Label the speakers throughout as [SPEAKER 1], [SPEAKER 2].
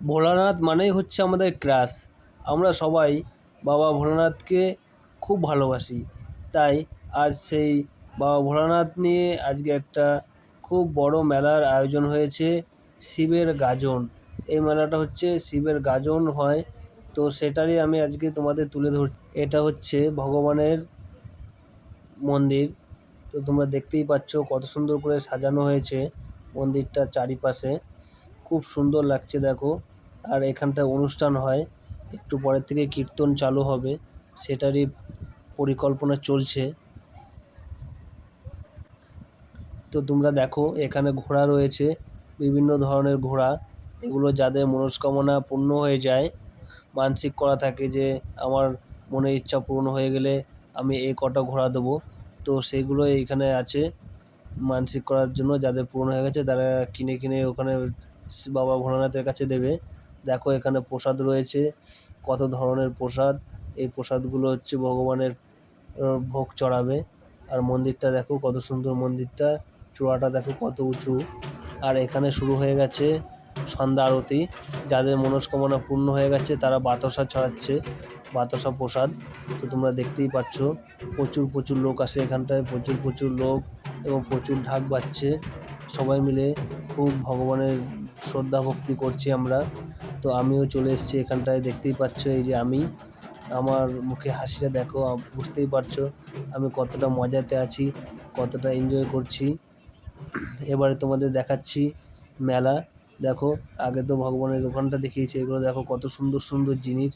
[SPEAKER 1] ভোলানাথ মানেই হচ্ছে আমাদের ক্রাশ। আমরা সবাই বাবা ভোলানাথকে খুব ভালোবাসি। তাই আজ সেই বাবা ভোলানাথ নিয়ে আজকে একটা খুব বড় মেলার আয়োজন হয়েছে শিবের গাজন। এই মেলাটা হচ্ছে শিবের গাজন হয়। তো সেটারই আমি আজকে তোমাদের তুলে ধর, এটা হচ্ছে ভগবানের মন্দির। তো তোমরা দেখতেই পাচ্ছ কত সুন্দর করে সাজানো হয়েছে মন্দিরটার চারিপাশে। খুব সুন্দর লাগছে, দেখো। আর এখানটায় অনুষ্ঠান হয়। একটু পরের থেকে কীর্তন চালু হবে। সেটারই পরিকল্পনা চলছে। তো তোমরা দেখো, এখানে ঘোড়া রয়েছে। বিভিন্ন ধরনের ঘোড়া। এগুলো যাদের মনস্কামনা পূর্ণ হয়ে যায়, মানসিক করা থাকে যে, আমার মনের ইচ্ছা পূর্ণ হয়ে গেলে আমি এই কটা ঘোড়া দেবো। তো সেগুলো এখানে আছে। মানসিক করার জন্য যাদের পূরণ হয়ে গেছে, তারা কিনে কিনে ওখানে বাবা ভোলানাথের কাছে দেবে। দেখো এখানে প্রসাদ রয়েছে। কত ধরনের প্রসাদ। এই প্রসাদগুলো হচ্ছে ভগবানের ভোগ চড়াবে। আর মন্দিরটা দেখো কত সুন্দর মন্দিরটা। চূড়াটা দেখো কত উঁচু। আর এখানে শুরু হয়ে গেছে সন্ধ্যা আরতি। যাদের মনস্কামনা পূর্ণ হয়ে গেছে তারা বাতাসা ছড়াচ্ছে। বাতাসা প্রসাদ। তো তোমরা দেখতেই পাচ্ছ, প্রচুর প্রচুর লোক আসে এখানটায়। প্রচুর প্রচুর লোক এবং প্রচুর ঢাক বাজছে। সবাই মিলে খুব ভগবানের শ্রদ্ধা ভক্তি করছি আমরা। তো আমিও চলে এসেছি এখানটায়। দেখতেই পাচ্ছ এই যে আমি। আমার মুখে হাসিটা দেখো বুঝতেই পারছ। আমি কতটা মজাতে আছি, কতটা এনজয় করছি। এবারে তোমাদের দেখাচ্ছি মেলা। দেখো, আগে তো ভগবানের ওখানটা দেখিয়েছি, এগুলো দেখো কত সুন্দর সুন্দর জিনিস।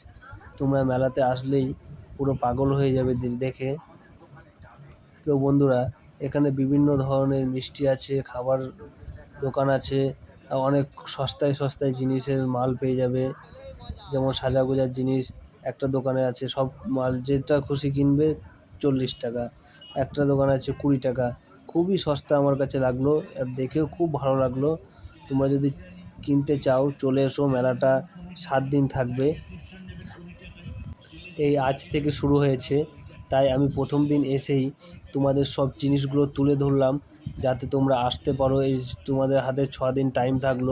[SPEAKER 1] তোমরা মেলাতে আসলেই পুরো পাগল হয়ে যাবে দেখে। তো বন্ধুরা, এখানে বিভিন্ন ধরনের মিষ্টি আছে, খাবার দোকান আছে অনেক সস্তায় সস্তায় জিনিসের মাল পেয়ে যাবে। যেমন সাজা গোজার জিনিস একটা দোকানে আছে, সব মাল যেটা খুশি কিনবে চল্লিশ টাকা। একটা দোকান আছে কুড়ি টাকা। খুবই সস্তা আমার কাছে লাগল, আর দেখেও খুব ভালো লাগল। তোমরা যদি কিনতে চাও, চলে এসো, মেলাটা সাত দিন থাকবে। এই আজ থেকে শুরু হয়েছে। তাই আমি প্রথম দিন এসেই তোমাদের সব জিনিসগুলো তুলে ধরলাম, যাতে তোমরা আসতে পারো। এই তোমাদের হাতে ছ দিন টাইম থাকল,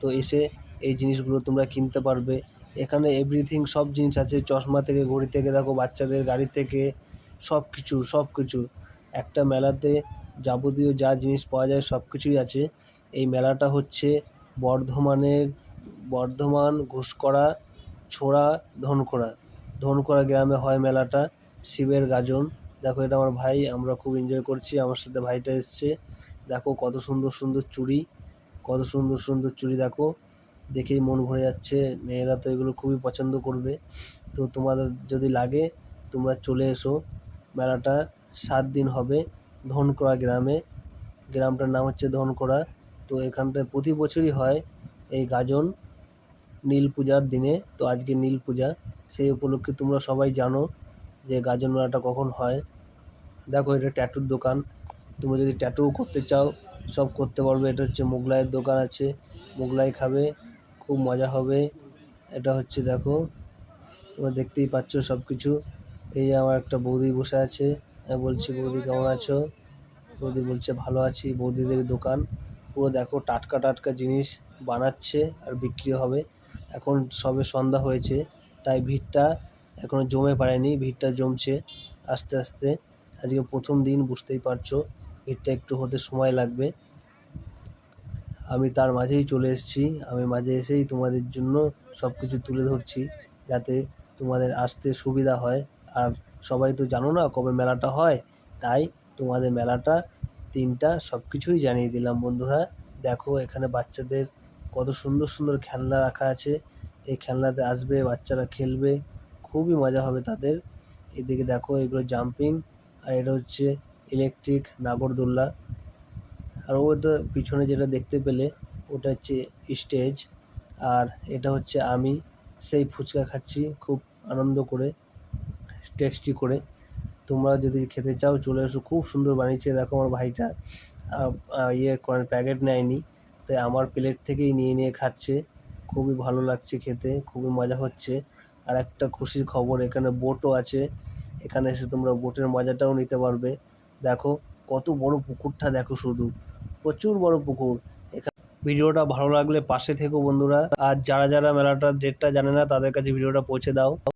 [SPEAKER 1] তো এসে এই জিনিসগুলো তোমরা কিনতে পারবে। এখানে এভরিথিং সব জিনিস আছে, চশমা থেকে, ঘড়ি থেকে, দেখো বাচ্চাদের গাড়ি থেকে সব কিছু সব কিছু একটা মেলাতে যাবতীয় যা জিনিস পাওয়া যায় সব কিছুই আছে। এই মেলাটা হচ্ছে বর্ধমানের, বর্ধমান ঘুষকরা, ছোড়া ধনকোড়া ধনকোড়া গ্রামে হয় মেলাটা। শিবের গাজন। দেখো এটা আমার ভাই, আমরা খুব এনজয় করছি, আমার সাথে ভাইটা এসছে। দেখো কত সুন্দর সুন্দর চুড়ি, কত সুন্দর সুন্দর চুড়ি দেখো। দেখেই মন ভরে যাচ্ছে, মেয়েরা তো এগুলো খুবই পছন্দ করবে। তো তোমাদের যদি লাগে, তোমরা চলে এসো। মেলাটা সাত দিন হবে ধনকোড়া গ্রামে। গ্রামটার নাম হচ্ছে ধনকড়া। তো এখানটায় প্রতি বছরই হয় এই গাজন নীল পূজার দিনে। তো আজকে নীল পূজা, সেই উপলক্ষে তোমরা সবাই জানো। যে গাজন মেলাটা কখন হয়। দেখো এটা ট্যাটুর দোকান। তুমি যদি ট্যাটু করতে চাও, সব করতে পারবে। এটা হচ্ছে মোগলাইয়ের দোকান আছে। মোগলাই খাবে, খুব মজা হবে। এটা হচ্ছে দেখো, তোমরা দেখতেই পাচ্ছ সব কিছু এই আমার একটা বৌদি বসে আছে। আমি বলছি, বৌদি, কেমন আছো? বৌদি বলছে, ভালো আছি। বৌদিদের দোকান। পুরো দেখো টাটকা টাটকা জিনিস বানাচ্ছে আর বিক্রি হবে। এখন সবে সন্ধ্যা হয়েছে। তাই ভিড়টা এখনও জমে পারেনি ভিড়টা জমছে আস্তে আস্তে। আজকে প্রথম দিন, বুঝতেই পারছ, ভিড়টা একটু হতে সময় লাগবে। আমি তার মাঝেই চলে এসেছি, আমি মাঝে এসেই তোমাদের জন্য সব কিছু তুলে ধরছি যাতে তোমাদের আসতে সুবিধা হয়। আর সবাই তো জানো না কবে মেলাটা হয়, তাই তোমাদের মেলাটা দিনটা সব কিছুই জানিয়ে দিলাম বন্ধুরা। দেখো, এখানে বাচ্চাদের কত সুন্দর সুন্দর খেলনা রাখা আছে। এই খেলনাতে আসবে, বাচ্চারা খেলবে। খুবই মজা হবে তাদের। এদিকে দেখো, এগুলো জাম্পিং আর এটা হচ্ছে ইলেকট্রিক নাগরদোল্লা আর ও তো পিছনে যেটা দেখতে পেলে, ওটা হচ্ছে স্টেজ আর এটা হচ্ছে আমি। সেই ফুচকা খাচ্ছি, খুব আনন্দ করে টেস্টি করে। তোমরা যদি খেতে চাও, চলে এসো। খুব সুন্দর বানিয়েছে দেখো আমার ভাইটা। ইয়ে প্যাকেট নেয়নি। তাই আমার প্লেট থেকেই নিয়ে নিয়ে খাচ্ছে। খুবই ভালো লাগছে খেতে, খুবই মজা হচ্ছে। আর একটা খুশির খবর, এখানে বোটও আছে। এখানে এসে তোমরা বোটের মজাটাও নিতে পারবে। দেখো, কত বড় পুকুরটা, দেখো শুধু। প্রচুর বড় পুকুর। এখানে ভিডিওটা ভালো লাগলে পাশে থেকো বন্ধুরা। আর যারা যারা মেলাটার ডেটটা জানে না, তাদের কাছে ভিডিওটা পৌঁছে দাও।